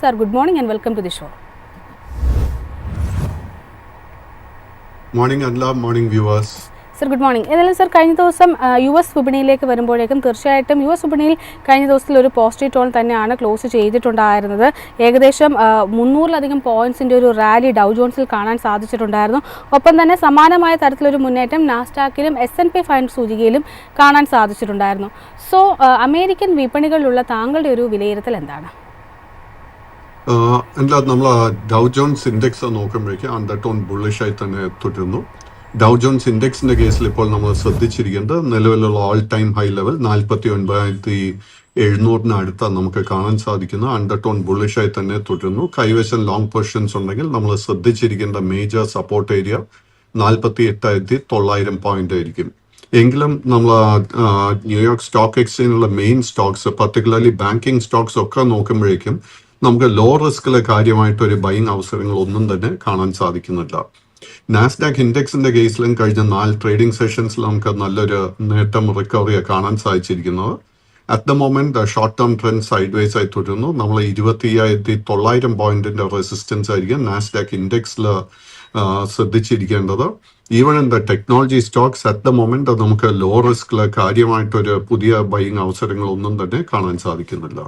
Sir, good morning and welcome to the show morning അല്ല morning viewers sir good morning ഏതായാലും sir കഴിഞ്ഞ ദിവസം U S വിപണിയിലേക്ക് വരുമ്പോഴേക്കും തീർച്ചയായിട്ടും യു എസ് വിപണിയിൽ കഴിഞ്ഞ ദിവസത്തിൽ ഒരു പോസിറ്റീവ് ടോൺ തന്നെയാണ് ക്ലോസ് ചെയ്തിട്ടുണ്ടായിരുന്നത്. ഏകദേശം മുന്നൂറിലധികം പോയിന്റ്സിന്റെ ഒരു റാലി ഡൗ ജോൺസിൽ കാണാൻ സാധിച്ചിട്ടുണ്ടായിരുന്നു. ഒപ്പം തന്നെ സമാനമായ തരത്തിലൊരു മുന്നേറ്റം നാസ്റ്റാക്കിലും എസ് എൻ പി ഫൈൻ സൂചികയിലും കാണാൻ സാധിച്ചിട്ടുണ്ടായിരുന്നു. സോ അമേരിക്കൻ വിപണികളിലുള്ള താങ്കളുടെ ഒരു വിലയിരുത്തൽ എന്താണ്? അല്ല നമ്മൾ ഡൗ ജോൺസ് ഇൻഡെക്സ് നോക്കുമ്പോഴേക്കും അണ്ടർ ടോൺ ബുള്ളിഷായി തന്നെ തുടരുന്നു. ഡൗ ജോൺസ് ഇൻഡെക്സിന്റെ കേസിൽ ഇപ്പോൾ നമ്മൾ ശ്രദ്ധിച്ചിരിക്കുന്നത് നിലവിലുള്ള ഓൾ ടൈം ഹൈ ലെവൽ നാൽപ്പത്തി ഒൻപതിനായിരത്തി എഴുന്നൂറിന് നമുക്ക് കാണാൻ സാധിക്കുന്ന അണ്ടർ ടോൺ ബുള്ളിഷായി തന്നെ തുടരുന്നു. കൈവശം ലോങ് പൊസിഷൻസ് ഉണ്ടെങ്കിൽ നമ്മൾ ശ്രദ്ധിച്ചിരിക്കേണ്ട മേജർ സപ്പോർട്ട് ഏരിയ നാൽപ്പത്തി എട്ടായിരത്തി തൊള്ളായിരം പോയിന്റ് ആയിരിക്കും എങ്കിലും നമ്മൾ New York stock എക്സ്ചേഞ്ചിലുള്ള main stocks particularly banking stocks ഒക്കെ നോക്കുമ്പോഴേക്കും നമുക്ക് ലോ റിസ്കിലെ കാര്യമായിട്ട് ഒരു ബൈങ് അവസരങ്ങൾ ഒന്നും തന്നെ കാണാൻ സാധിക്കുന്നില്ല. നാസ്ഡാക്ക് ഇൻഡെക്സിന്റെ കേസിലും കഴിഞ്ഞ നാല് ട്രേഡിംഗ് സെഷൻസിൽ നമുക്ക് നല്ലൊരു നേട്ടം റിക്കവറി കാണാൻ സാധിച്ചിരിക്കുന്നത്. At the moment short term trend sideways ആയി തുടരുന്നു. നമ്മൾ ഇരുപത്തി അയ്യായിരത്തി തൊള്ളായിരം പോയിന്റിന്റെ റെസിസ്റ്റൻസ് ആയിരിക്കും നാസ്ഡാക്ക് ഇൻഡെക്സിൽ ശ്രദ്ധിച്ചിരിക്കേണ്ടത്. Even in the technology stocks at the moment നമുക്ക് ലോ റിസ്കിൽ കാര്യമായിട്ടൊരു പുതിയ ബൈങ് അവസരങ്ങളൊന്നും തന്നെ കാണാൻ സാധിക്കുന്നില്ല.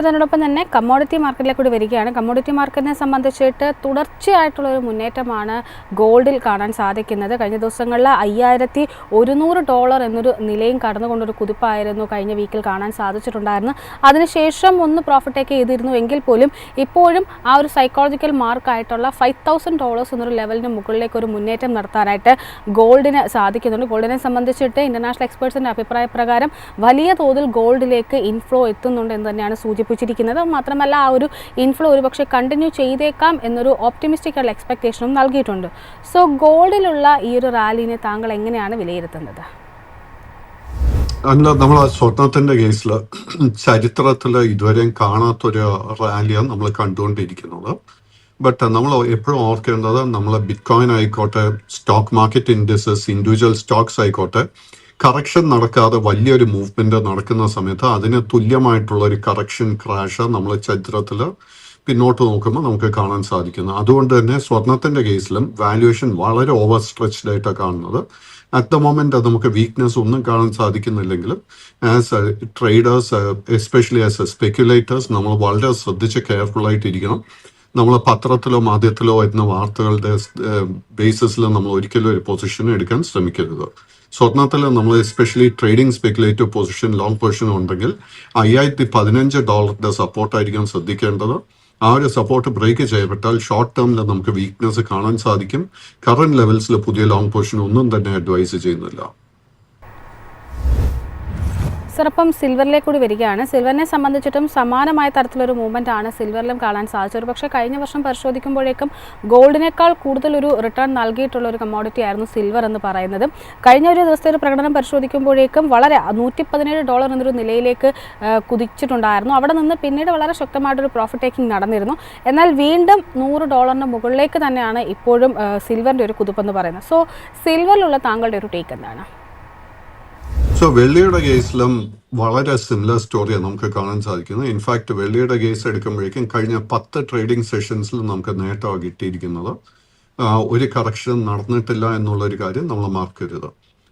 അതിനോടൊപ്പം തന്നെ കമ്മോഡിറ്റി മാർക്കറ്റിലേക്ക് കൂടി വരികയാണ്. കമ്മോഡിറ്റി മാർക്കറ്റിനെ സംബന്ധിച്ചിട്ട് തുടർച്ചയായിട്ടുള്ള ഒരു മുന്നേറ്റമാണ് ഗോൾഡിൽ കാണാൻ സാധിക്കുന്നത്. കഴിഞ്ഞ ദിവസങ്ങളിൽ അയ്യായിരത്തി ഒരുന്നൂറ് ഡോളർ എന്നൊരു നിലയും കടന്നുകൊണ്ടൊരു കുതിപ്പായിരുന്നു കഴിഞ്ഞ വീക്കിൽ കാണാൻ സാധിച്ചിട്ടുണ്ടായിരുന്നു അതിനുശേഷം ഒന്ന് പ്രോഫിറ്റ് ടേക്ക് ചെയ്തിരുന്നു എങ്കിൽ പോലും ഇപ്പോഴും ആ ഒരു സൈക്കോളജിക്കൽ മാർക്കായിട്ടുള്ള ഫൈവ് തൗസൻഡ് ഡോളേഴ്സ് എന്നൊരു ലെവലിന് മുകളിലേക്ക് ഒരു മുന്നേറ്റം നടത്താനായിട്ട് ഗോൾഡിന് സാധിക്കുന്നുണ്ട്. ഗോൾഡിനെ സംബന്ധിച്ചിട്ട് ഇന്റർനാഷണൽ എക്സ്പേർട്സിന്റെ അഭിപ്രായ പ്രകാരം വലിയ തോതിൽ ഗോൾഡിലേക്ക് ഇൻഫ്ലോ എത്തുന്നുണ്ട് എന്ന് തന്നെയാണ് സൂചിപ്പിച്ചിരിക്കുന്നത്. മാത്രമല്ല ആ ഒരു ഇൻഫ്ലോ ഒരുപക്ഷെ കണ്ടിന്യൂ ചെയ്തേക്കാം എന്നൊരു ഓപ്റ്റിമിസ്റ്റിക് ആയിട്ടുള്ള എക്സ്പെക്റ്റേഷനും നൽകിയിട്ടുണ്ട്. സോ ഗോൾഡിലുള്ള ഈ ഒരു റാലിനെ താങ്കൾ എങ്ങനെയാണ് വിലയിരുത്തുന്നത്? അല്ല നമ്മൾ സ്വർണത്തിന്റെ കേസിൽ ചരിത്രത്തിൽ ഇതുവരെയും കാണാത്തൊരു റാലിയാണ് നമ്മൾ കണ്ടുകൊണ്ടിരിക്കുന്നത്. ബട്ട് നമ്മൾ എപ്പോഴും ഓർക്കേണ്ടത് നമ്മൾ ബിറ്റ്കോയിൻ ആയിക്കോട്ടെ stock market indices individual stocks ആയിക്കോട്ടെ കറക്ഷൻ നടക്കാതെ വലിയൊരു മൂവ്മെന്റ് നടക്കുന്ന സമയത്ത് അതിന് തുല്യമായിട്ടുള്ള ഒരു കറക്ഷൻ ക്രാഷ് നമ്മൾ ചരിത്രത്തിൽ പിന്നോട്ട് നോക്കുമ്പോൾ നമുക്ക് കാണാൻ സാധിക്കുന്നു. അതുകൊണ്ട് തന്നെ സ്വർണത്തിന്റെ കേസിലും വാല്യുവേഷൻ വളരെ ഓവർ സ്ട്രെച്ച്ഡ് ആയിട്ടാണ് കാണുന്നത് അറ്റ് ദ മൊമെന്റ് നമുക്ക് വീക്ക്നെസ് ഒന്നും കാണാൻ സാധിക്കുന്നില്ലെങ്കിലും as traders especially as speculators നമ്മൾ വളരെ ശ്രദ്ധിച്ച് കെയർഫുൾ ആയിട്ടിരിക്കണം. നമ്മൾ പത്രത്തിലോ മാധ്യമത്തിലോ വരുന്ന വാർത്തകളുടെ ബേസിസിൽ നമ്മൾ ഒരിക്കലും ഒരു പൊസിഷൻ എടുക്കാൻ ശ്രമിക്കരുത്. സ്വർണത്തിൽ നമ്മൾ especially trading speculative position long position ഉണ്ടെങ്കിൽ അയ്യായിരത്തി പതിനഞ്ച് ഡോളറിന്റെ സപ്പോർട്ടായിരിക്കും ശ്രദ്ധിക്കേണ്ടത്. ആ ഒരു സപ്പോർട്ട് ബ്രേക്ക് ചെയ്യപ്പെട്ടാൽ ഷോർട്ട് ടേമിൽ നമുക്ക് വീക്ക്നെസ് കാണാൻ സാധിക്കും. കറന്റ് ലെവൽസിൽ പുതിയ ലോങ് പൊസിഷൻ ഒന്നും തന്നെ അഡ്വൈസ് ചെയ്യുന്നില്ല. സർ അപ്പം സിൽവറിലേക്ക് കൂടി വരികയാണ്. സിൽവറിനെ സംബന്ധിച്ചിട്ടും സമാനമായ തരത്തിലൊരു മൂവ്മെന്റ് ആണ് സിൽവറിലും കാണാൻ സാധിച്ചത്. ഒരു പക്ഷേ കഴിഞ്ഞ വർഷം പരിശോധിക്കുമ്പോഴേക്കും ഗോൾഡിനേക്കാൾ കൂടുതൽ ഒരു റിട്ടേൺ നൽകിയിട്ടുള്ള ഒരു കമ്മോഡിറ്റി ആയിരുന്നു സിൽവർ എന്ന് പറയുന്നത്. കഴിഞ്ഞ ഒരു ദിവസത്തെ ഒരു പ്രകടനം പരിശോധിക്കുമ്പോഴേക്കും വളരെ നൂറ്റി പതിനേഴ് ഡോളർ എന്നൊരു നിലയിലേക്ക് കുതിച്ചിട്ടുണ്ടായിരുന്നു. അവിടെ നിന്ന് പിന്നീട് വളരെ ശക്തമായിട്ടൊരു പ്രോഫിറ്റ് ടേക്കിംഗ് നടന്നിരുന്നു. എന്നാൽ വീണ്ടും നൂറ് ഡോളറിന് മുകളിലേക്ക് തന്നെയാണ് ഇപ്പോഴും സിൽവറിന്റെ ഒരു കുതിപ്പെന്ന് പറയുന്നത്. സോ സിൽവറിലുള്ള താങ്കളുടെ ഒരു ടേക്ക് എന്താണ്? സോ വെള്ളിയുടെ കേസിലും വളരെ സിമിലർ സ്റ്റോറിയാണ് നമുക്ക് കാണാൻ സാധിക്കുന്നത് ഇൻഫാക്ട് വെള്ളിയുടെ കേസ് എടുക്കുമ്പോഴേക്കും കഴിഞ്ഞ പത്ത് ട്രേഡിംഗ് സെഷൻസിൽ നമുക്ക് നേട്ടമാണ് കിട്ടിയിരിക്കുന്നത്. ഒരു കറക്ഷൻ നടന്നിട്ടില്ല എന്നുള്ളൊരു കാര്യം നമ്മൾ മാർക്കരുത്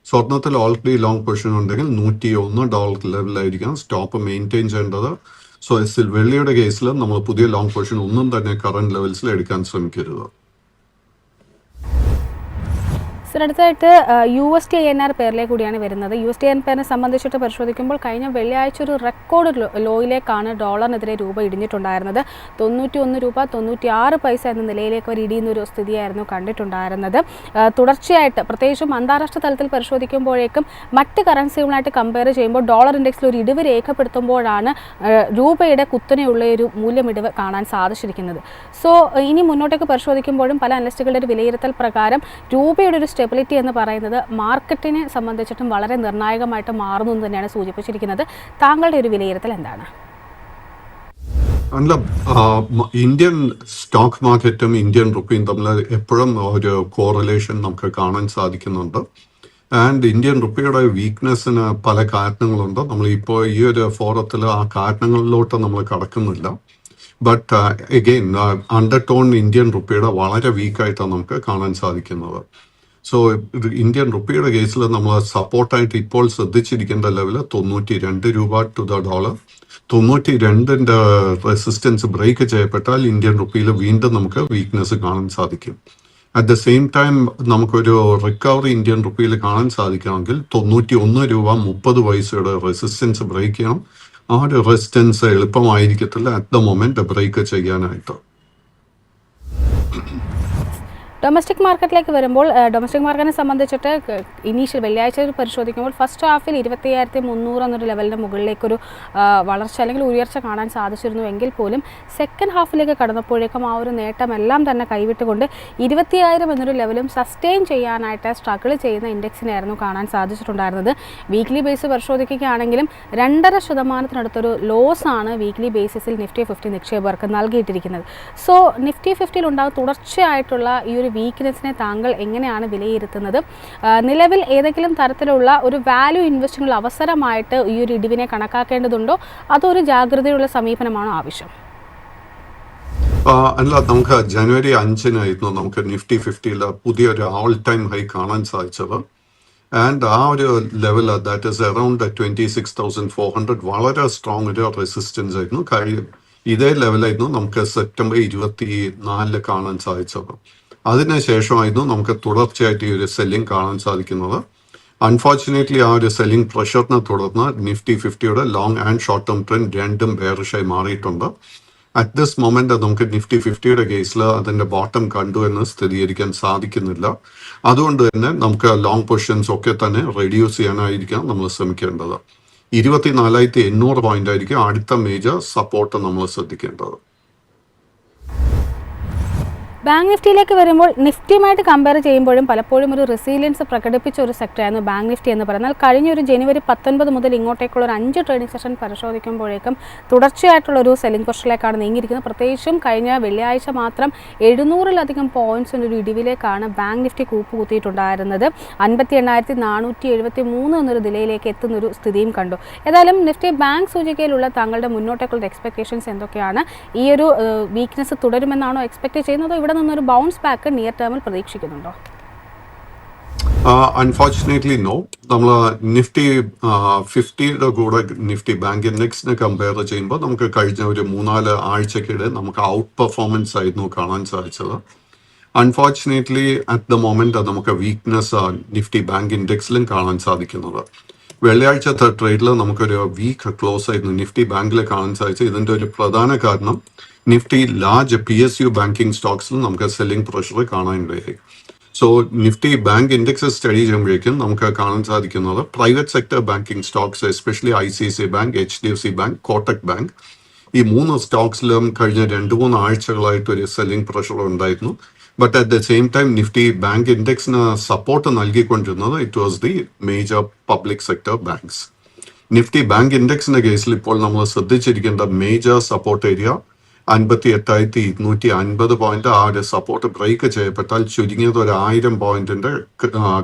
സ്വർണത്തിൽ ഓൾറെഡി ലോങ് പൊസിഷൻ ഉണ്ടെങ്കിൽ നൂറ്റി ഒന്ന് ഡോളർ ലെവലായിരിക്കണം സ്റ്റോപ്പ് മെയിന്റെയിൻ ചെയ്യേണ്ടത്. സോ വെള്ളിയുടെ കേസിൽ നമ്മൾ പുതിയ ലോങ് പൊസിഷൻ ഒന്നും തന്നെ കറണ്ട് ലെവൽസിൽ എടുക്കാൻ ശ്രമിക്കരുത്. സർ അടുത്തായിട്ട് U S T N R പേരിലേക്ക് കൂടിയാണ് വരുന്നത്. യു എസ് ടി എൻ പേരിനെ സംബന്ധിച്ചിട്ട് പരിശോധിക്കുമ്പോൾ കഴിഞ്ഞ വെള്ളിയാഴ്ച ഒരു റെക്കോർഡ് ലോയിലേക്കാണ് ഡോളറിനെതിരെ രൂപ ഇടിഞ്ഞിട്ടുണ്ടായിരുന്നത്. തൊണ്ണൂറ്റി ഒന്ന് രൂപ തൊണ്ണൂറ്റി ആറ് പൈസ എന്ന നിലയിലേക്ക് ഒരു ഇടിയുന്ന ഒരു സ്ഥിതിയായിരുന്നു കണ്ടിട്ടുണ്ടായിരുന്നത്. തുടർച്ചയായിട്ട് പ്രത്യേകിച്ചും അന്താരാഷ്ട്ര തലത്തിൽ പരിശോധിക്കുമ്പോഴേക്കും മറ്റ് കറൻസികളുമായിട്ട് കമ്പയർ ചെയ്യുമ്പോൾ ഡോളർ ഇൻഡെക്സിൽ ഒരു ഇടിവ് രേഖപ്പെടുത്തുമ്പോഴാണ് രൂപയുടെ കുത്തനെയുള്ള ഒരു മൂല്യമിടിവ് കാണാൻ സാധിച്ചിരിക്കുന്നത്. സോ ഇനി മുന്നോട്ടേക്ക് പരിശോധിക്കുമ്പോഴും പല അനലിസ്റ്റുകളുടെ ഒരു വിലയിരുത്തൽ പ്രകാരം രൂപയുടെ ഒരു സ്റ്റെബിലിറ്റി എന്ന് പറയുന്നത് മാർക്കറ്റിനെ സംബന്ധിച്ചിട്ടും വളരെ നിർണായകമായിട്ട് മാറുന്നു എന്ന് തന്നെയാണ് സൂചിപ്പിച്ചിരിക്കുന്നത്. താങ്കളുടെ ഒരു വിലയിരുത്തൽ എന്താണ്? അല്ല ഇന്ത്യൻ സ്റ്റോക്ക് മാർക്കറ്റും ഇന്ത്യൻ റുപ്പിയും തമ്മിൽ എപ്പോഴും ഒരു കോറിലേഷൻ നമുക്ക് കാണാൻ സാധിക്കുന്നുണ്ട്. ആൻഡ് ഇന്ത്യൻ റുപ്പിയുടെ വീക്ക്നെസ്സിന് പല കാരണങ്ങളുണ്ട്. നമ്മൾ ഇപ്പോൾ ഈ ഒരു ഫോറത്തിൽ ആ കാരണങ്ങളിലോട്ട് നമ്മൾ കടക്കുന്നില്ല. But again under tone Indian റുപ്പിയുടെ വളരെ വീക്കായിട്ടാണ് നമുക്ക് കാണാൻ സാധിക്കുന്നത്. സോ ഇന്ത്യൻ റുപ്പിയുടെ കേസിൽ നമ്മൾ സപ്പോർട്ടായിട്ട് ഇപ്പോൾ ശ്രദ്ധിച്ചിരിക്കേണ്ട ലെവൽ തൊണ്ണൂറ്റി രണ്ട് രൂപ ടു ദ ഡോളർ തൊണ്ണൂറ്റി രണ്ടിന്റെ റെസിസ്റ്റൻസ് ബ്രേക്ക് ചെയ്യപ്പെട്ടാൽ ഇന്ത്യൻ റുപ്പിയിൽ വീണ്ടും നമുക്ക് വീക്ക്നെസ് കാണാൻ സാധിക്കും. അറ്റ് ദ സെയിം ടൈം നമുക്കൊരു റിക്കവറി ഇന്ത്യൻ റുപ്പിയിൽ കാണാൻ സാധിക്കണമെങ്കിൽ തൊണ്ണൂറ്റി ഒന്ന് രൂപ മുപ്പത് പൈസയുടെ റെസിസ്റ്റൻസ് ബ്രേക്ക് ചെയ്യണം. ആ ഒരു റെസിസ്റ്റൻസ് എളുപ്പമായിരിക്കത്തില്ല അറ്റ് ദ മൊമെന്റ് ബ്രേക്ക് ചെയ്യാനായിട്ട്. ഡൊമസ്റ്റിക് മാർക്കറ്റിലേക്ക് വരുമ്പോൾ ഡൊമസ്റ്റിക് മാർക്കറ്റിനെ സംബന്ധിച്ചിട്ട് ഇനീഷ്യൽ വെള്ളിയാഴ്ച പരിശോധിക്കുമ്പോൾ ഫസ്റ്റ് ഹാഫിൽ ഇരുപത്തി അയ്യായിരത്തി മുന്നൂറ് എന്നൊരു ലെവലിന്റെ മുകളിലേക്കൊരു വളർച്ച അല്ലെങ്കിൽ ഉയർച്ച കാണാൻ സാധിച്ചിരുന്നു എങ്കിൽ പോലും സെക്കൻഡ് ഹാഫിലേക്ക് കടന്നപ്പോഴേക്കും ആ ഒരു നേട്ടമെല്ലാം തന്നെ കൈവിട്ടുകൊണ്ട് ഇരുപത്തിയായിരം എന്നൊരു ലെവലും സസ്റ്റെയിൻ ചെയ്യാനായിട്ട് സ്ട്രഗിൾ ചെയ്യുന്ന ഇൻഡെക്സിനായിരുന്നു കാണാൻ സാധിച്ചിട്ടുണ്ടായിരുന്നത്. വീക്ക്ലി ബേസ് പരിശോധിക്കുകയാണെങ്കിലും രണ്ടര ശതമാനത്തിനടുത്തൊരു ലോസ് ആണ് വീക്ക്ലി ബേസിസിൽ നിഫ്റ്റി ഫിഫ്റ്റി നിക്ഷേപകർക്ക് നൽകിയിട്ടിരിക്കുന്നത്. സോ നിഫ്റ്റി ഫിഫ്റ്റിയിൽ ഉണ്ടാകുന്ന തുടർച്ചയായിട്ടുള്ള ഈ ഒരു വീക്ക്നെസ്സിനെ താങ്കൾ എങ്ങനെയാണ് വിലയിരുത്തുന്നത്? നിലവിൽ ഏതെങ്കിലും തരത്തിലുള്ള ഒരു വാല്യൂ ഇൻവെസ്റ്റിനുള്ള അവസരമായിട്ട് ഈ ഒരു ഇടിവിനെ കണക്കാക്കേണ്ടതുണ്ടോ? അതോ ഒരു ജാഗ്രതയുള്ള സമീപനമാണോ ആവശ്യം? അല്ല നമുക്ക് ജനുവരി അഞ്ചിനായിരുന്നു നമുക്ക് നിഫ്റ്റി ഫിഫ്റ്റിയിൽ പുതിയൊരു ഓൾ ടൈം ഹൈ കാണാൻ സാധിച്ചത്. ആൻഡ് ആ ഒരു level that is around twenty six thousand four hundred വളരെ സ്ട്രോങ് ഒരു റെസിസ്റ്റൻസ് ആയിരുന്നു. കഴിയും ഇതേ ലെവലായിരുന്നു നമുക്ക് സെപ്റ്റംബർ ഇരുപത്തി നാലിൽ കാണാൻ സാധിച്ചത്. അതിനുശേഷമായിരുന്നു നമുക്ക് തുടർച്ചയായിട്ട് ഈ ഒരു സെല്ലിംഗ് കാണാൻ സാധിക്കുന്നത്. അൺഫോർച്ചുനേറ്റ്ലി ആ ഒരു സെല്ലിംഗ് പ്രഷറിനെ തുടർന്ന് Nifty ഫിഫ്റ്റിയുടെ long and short term trend രണ്ടും ബെയറിഷായി മാറിയിട്ടുണ്ട്. അറ്റ് ദിസ് മൊമെന്റ് നമുക്ക് നിഫ്റ്റി ഫിഫ്റ്റിയുടെ കേസിൽ അതിന്റെ ബോട്ടം കണ്ടു എന്ന് സ്ഥിരീകരിക്കാൻ സാധിക്കുന്നില്ല. അതുകൊണ്ട് തന്നെ നമുക്ക് ലോങ് പൊസിഷൻസ് ഒക്കെ തന്നെ റെഡ്യൂസ് ചെയ്യാനായിരിക്കാം നമ്മൾ ശ്രമിക്കേണ്ടത്. ഇരുപത്തിനാലായിരത്തി എണ്ണൂറ് പോയിന്റ് ആയിരിക്കും അടുത്ത മേജർ സപ്പോർട്ട് നമ്മൾ ശ്രദ്ധിക്കേണ്ടത്. ബാങ്ക് നിഫ്റ്റിയിലേക്ക് വരുമ്പോൾ നിഫ്റ്റിയുമായിട്ട് കമ്പയർ ചെയ്യുമ്പോഴും പലപ്പോഴും ഒരു റെസീലിയൻസ് പ്രകടിപ്പിച്ച ഒരു സെക്ടറായിരുന്നു ബാങ്ക് നിഫ്റ്റി എന്ന് പറഞ്ഞാൽ കഴിഞ്ഞ ഒരു ജനുവരി പത്തൊൻപത് മുതൽ ഇങ്ങോട്ടേക്കുള്ള ഒരു അഞ്ച് ട്രേഡിംഗ് സെഷൻ പരിശോധിക്കുമ്പോഴേക്കും തുടർച്ചയായിട്ടുള്ള ഒരു സെല്ലിംഗ് പ്രഷറിലേക്കാണ് നീങ്ങിയിരിക്കുന്നത്. പ്രത്യേകിച്ചും കഴിഞ്ഞ വെള്ളിയാഴ്ച മാത്രം എഴുന്നൂറിലധികം പോയിന്റ്സിന്റെ ഒരു ഇടിവിലേക്കാണ് ബാങ്ക് നിഫ്റ്റി കൂപ്പ് കുത്തിയിട്ടുണ്ടായിരുന്നത് അൻപത്തി എണ്ണായിരത്തി നാനൂറ്റി എഴുപത്തി മൂന്ന് എന്നൊരു നിലയിലേക്ക് എത്തുന്ന ഒരു സ്ഥിതിയും കണ്ടു. ഏതായാലും നിഫ്റ്റി ബാങ്ക് സൂചികയിലുള്ള താങ്കളുടെ മുന്നോട്ടേക്കുള്ള എക്സ്പെക്ടേഷൻസ് എന്തൊക്കെയാണ്? ഈ ഒരു വീക്ക്നെസ് തുടരുമെന്നാണോ എക്സ്പെക്ട് ചെയ്യുന്നത്? ഇവിടെ നിന്നൊരു ബൗൺസ് ബാക്ക് നിയർ ടേമിൽ പ്രതീക്ഷിക്കുന്നുണ്ടോ? അൺഫോർച്ചുനേറ്റ്ലി നോ നമ്മൾ നിഫ്റ്റി ഫിഫ്റ്റിയുടെ കൂടെ നിഫ്റ്റി ബാങ്ക് ഇൻഡെക്സിനെ കമ്പയർ ചെയ്യുമ്പോൾ നമുക്ക് കഴിഞ്ഞ ഒരു മൂന്നാൽ ആഴ്ചക്കിടെ നമുക്ക് ഔട്ട് പെർഫോമൻസ് ആയിരുന്നു കാണാൻ സാധിച്ചത്. അൺഫോർച്ചുനേറ്റ്ലി അറ്റ് ദ മൊമെന്റ് നമുക്ക് വീക്ക്നെസ് നിഫ്റ്റി ബാങ്ക് ഇൻഡെക്സിലും കാണാൻ സാധിക്കുന്നത്. വെള്ളിയാഴ്ചത്തെ ട്രേഡിൽ നമുക്കൊരു വീക്ക് ക്ലോസ് ആയിരുന്നു നിഫ്റ്റി ബാങ്കിൽ കാണാൻ സാധിച്ചത്. ഇതിന്റെ ഒരു പ്രധാന കാരണം Nifty large P S U banking സ്റ്റോക്സിൽ നമുക്ക് സെല്ലിംഗ് പ്രഷർ കാണാനിടയായി. So Nifty bank index study ചെയ്യുമ്പോഴേക്കും നമുക്ക് കാണാൻ സാധിക്കുന്നത് private sector banking stocks especially I C C bank H D F C bank Kotak bank ഈ മൂന്ന് സ്റ്റോക്സിലും കഴിഞ്ഞ രണ്ട് മൂന്ന് ആഴ്ചകളായിട്ട് ഒരു സെല്ലിംഗ് പ്രഷർ ഉണ്ടായിരുന്നു. But at the same time Nifty bank ഇൻഡെക്സിന് support നൽകിക്കൊണ്ടിരുന്നത് it was the major public sector banks Nifty bank ഇൻഡെക്സിന്റെ കേസിൽ ഇപ്പോൾ നമ്മൾ ശ്രദ്ധിച്ചിരിക്കേണ്ട മേജർ സപ്പോർട്ട് ഏരിയ അൻപത്തി എട്ടായിരത്തി ഇരുന്നൂറ്റി അൻപത് പോയിന്റ് ആ ഒരു സപ്പോർട്ട് ബ്രേക്ക് ചെയ്യപ്പെട്ടാൽ ചുരുങ്ങിയത് ഒരു ആയിരം പോയിന്റിന്റെ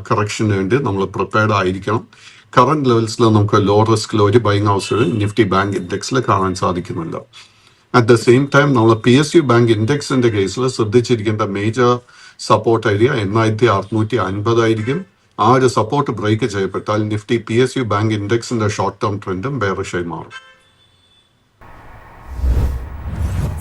കറക്ഷന് വേണ്ടി നമ്മൾ പ്രിപ്പയർഡ് ആയിരിക്കണം. കറന്റ് ലെവൽസിൽ നമുക്ക് ലോ റിസ്കിൽ ഒരു ബൈങ് അവസരം നിഫ്റ്റി ബാങ്ക് ഇൻഡെക്സിൽ കാണാൻ സാധിക്കുന്നില്ല അറ്റ് ദ സെയിം ടൈം നമ്മൾ പി എസ് യു ബാങ്ക് ഇൻഡെക്സിന്റെ കേസിൽ ശ്രദ്ധിച്ചിരിക്കേണ്ട മേജർ സപ്പോർട്ട് ഏരിയ എണ്ണായിരത്തി അറുന്നൂറ്റി അൻപതായിരിക്കും ആ ഒരു support break ചെയ്യപ്പെട്ടാൽ Nifty P S U bank ഇൻഡെക്സിന്റെ short term ട്രെൻഡും ബേറിഷായി മാറും.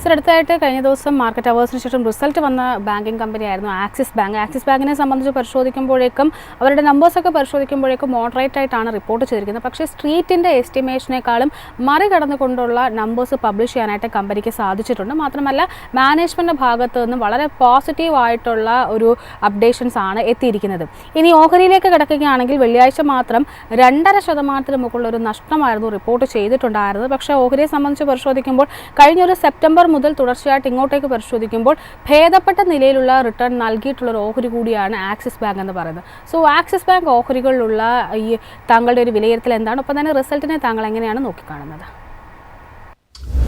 സർ അടുത്തായിട്ട് കഴിഞ്ഞ ദിവസം മാർക്കറ്റ് അവേഴ്സിന് ശേഷം റിസൾട്ട് വന്ന ബാങ്കിങ് കമ്പനിയായിരുന്നു ആക്സിസ് ബാങ്ക് ആക്സിസ് ബാങ്കിനെ സംബന്ധിച്ച് പരിശോധിക്കുമ്പോഴേക്കും അവരുടെ നമ്പേഴ്സൊക്കെ പരിശോധിക്കുമ്പോഴേക്കും മോഡറേറ്റ് ആയിട്ടാണ് റിപ്പോർട്ട് ചെയ്തിരിക്കുന്നത്. പക്ഷേ സ്ട്രീറ്റിന്റെ എസ്റ്റിമേഷനേക്കാളും മറികടന്നുകൊണ്ടുള്ള നമ്പേഴ്സ് പബ്ലിഷ് ചെയ്യാനായിട്ട് കമ്പനിക്ക് സാധിച്ചിട്ടുണ്ട്. മാത്രമല്ല മാനേജ്മെന്റ് ഭാഗത്ത് നിന്നും വളരെ പോസിറ്റീവ് ആയിട്ടുള്ള ഒരു അപ്ഡേഷൻസ് ആണ് എത്തിയിരിക്കുന്നത്. ഇനി ഓഹരിയിലേക്ക് കിടക്കുകയാണെങ്കിൽ വെള്ളിയാഴ്ച മാത്രം രണ്ടര ശതമാനത്തിന് മുകളിൽ ഒരു നഷ്ടമായിരുന്നു റിപ്പോർട്ട് ചെയ്തിട്ടുണ്ടായിരുന്നത്. പക്ഷേ ഓഹരിയെ സംബന്ധിച്ച് പരിശോധിക്കുമ്പോൾ കഴിഞ്ഞ ഒരു സെപ്റ്റംബർ മുതൽ തുടർച്ചയായിട്ട് ഇങ്ങോട്ടേക്ക് പരിശോധിക്കുമ്പോൾ ഭേദപ്പെട്ട നിലയിലുള്ള റിട്ടേൺ നൽകിയിട്ടുള്ള ഒരു ഓഹരി കൂടിയാണ് ആക്സിസ് ബാങ്ക് എന്ന് പറയുന്നത്. സോ ആക്സിസ് ബാങ്ക് ഓഹരികളിലുള്ള ഈ താങ്കളുടെ ഒരു വിലയിരുത്തൽ എന്താണ്? ഒപ്പം തന്നെ റിസൾട്ടിനെ താങ്കൾ എങ്ങനെയാണ് നോക്കിക്കാണുന്നത്?